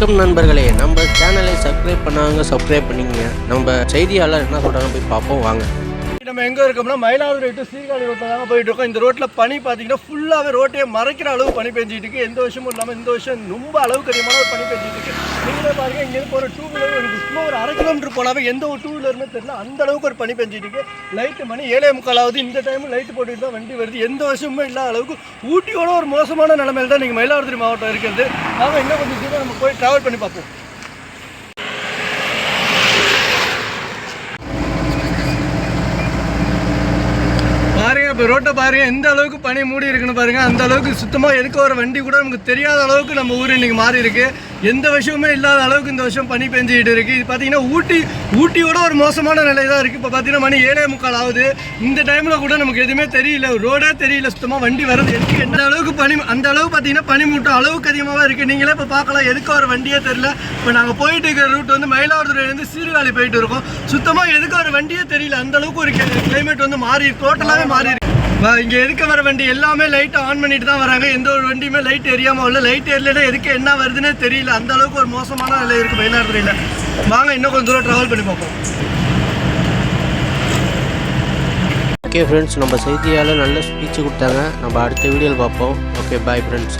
வணக்கம் நண்பர்களே. நம்ம சேனலை சப்ஸ்கிரைப் பண்ணாங்க சப்ஸ்கிரைப் பண்ணிங்க நம்ம செய்தியாளர் என்ன சொல்கிறாங்க போய் பார்ப்போம். வாங்க. நம்ம எங்கே இருக்கோம்னா மயிலாடுதுறை டு சீர்காழி ரோட்டில் தாங்க போயிட்டு இருக்கோம் இந்த ரோட்டில் பனி பார்த்தீங்கன்னா ஃபுல்லாகவே ரோட்டையே மறைக்கிற அளவு பனி பெஞ்சிட்டு இருக்கு. எந்த வருஷமும் இல்லாமல் இந்த வருஷம் ரொம்ப அளவுக்கு அதிகமான ஒரு பனி பெஞ்சிட்டு இருக்கு. நீங்களே பாருங்க இங்கேருந்து போகிற டூ வீலர் ஒரு சும்மா ஒரு அரை கிலோமீட்டர் போனாவே எந்த ஒரு டூ வீலருமே தெரியல. அந்த அளவுக்கு ஒரு பனி பெஞ்சிட்டு இருக்கு. லைட்டு மணி ஏழே முக்கால் ஆகுது இந்த டைம் லைட்டு போட்டுட்டு தான் வண்டி வருது. எந்த வருஷமுமே இல்லாத அளவுக்கு ஊட்டியோட ஒரு மோசமான நிலைமையில தான் நீங்கள் மயிலாடுதுறை மாவட்டம் இருக்கிறது. நாம இன்னும் கொஞ்சம் தூரம் நம்ம போய் ட்ராவல் பண்ணி பார்ப்போம் பாருங்க இப்போ ரோட்டை பாருங்க எந்த அளவுக்கு பனி மூடி இருக்குன்னு பாருங்க. அந்த அளவுக்கு சுத்தமாக எடுக்க வர வண்டி கூட நமக்கு தெரியாத அளவுக்கு நம்ம ஊர் இன்னைக்கு மாறி இருக்கு. எந்த விஷயமே இல்லாத அளவுக்கு இந்த வருஷம் பனி பெஞ்சிக்கிட்டு இருக்கு. இது பார்த்தீங்கன்னா ஊட்டி ஊட்டியோட ஒரு மோசமான நிலை தான் இருக்கு. இப்போ பார்த்தீங்கன்னா மணி ஏழே முக்கால் ஆகுது. இந்த டைமில் கூட நமக்கு எதுவுமே தெரியல. ரோடே தெரியல. சுத்தமாக வண்டி வரது எதுக்கு? எந்த அளவுக்கு பனி அந்த அளவுக்கு பார்த்தீங்கன்னா பனி மூட்டம் அளவுக்கு அதிகமாக இருக்கு. நீங்களே இப்போ பார்க்கலாம். எதுக்கு வர வண்டியே தெரியல. இப்போ நாங்கள் போயிட்டு இருக்கிற ரூட் வந்து மயிலாடுதுறையிலேருந்து சீர்காழி போயிட்டு இருக்கோம். சுத்தமாக எதுக்கு வர வண்டியே தெரியல. அந்த அளவுக்கு ஒரு கிளைமேட் வந்து மாறி டோட்டலாகவே மாறி இருக்கு. இங்கே எதுக்க வர வண்டி? எல்லாமே லைட்டை ஆன் பண்ணிட்டு தான் வராங்க. எந்த ஒரு வண்டியுமே லைட் எரியாமல் வரல. லைட் எரியலனா எதுக்கு என்ன வருதுன்னே தெரியல. அந்த அளவுக்கு ஒரு மோசமான நிலை இருக்குது மயிலாடுதுறையில். வாங்க இன்னும் கொஞ்சம் தூரம் ட்ராவல் பண்ணி பார்ப்போம். ஓகே ஃப்ரெண்ட்ஸ் நம்ம செய்தியாளர் நல்ல ஸ்பீச் கொடுத்தாங்க. நம்ம அடுத்த வீடியோவில் பார்ப்போம். Okay bye friends